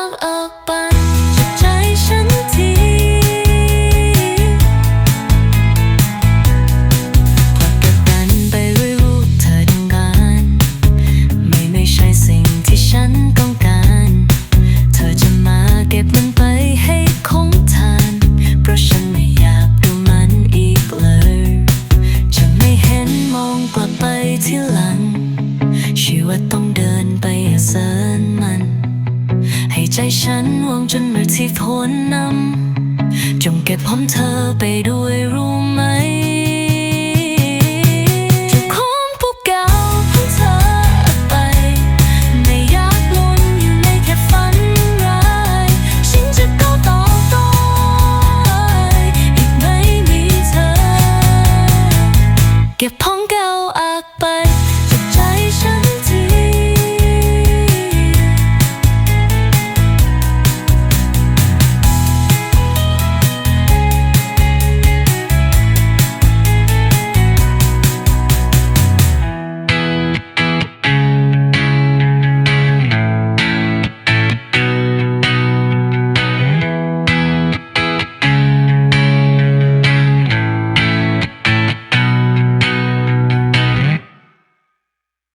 างออกไปใจฉันทีความกดดันไปรู้เธอทำงาน ไม่ไม่ใช่สิ่งที่ฉันต้องการ เธอจะมาเก็บมันไปให้คงทาน เพราะฉันไม่อยากดูมันอีกเลย จะไม่เห็นมองกลับไปที่หลังชีวิตต้องเดินไปเสย ใจฉันวางจนมือที่พ้นนำจงเก็บพร้อมเธอไปด้วยรู้ไหม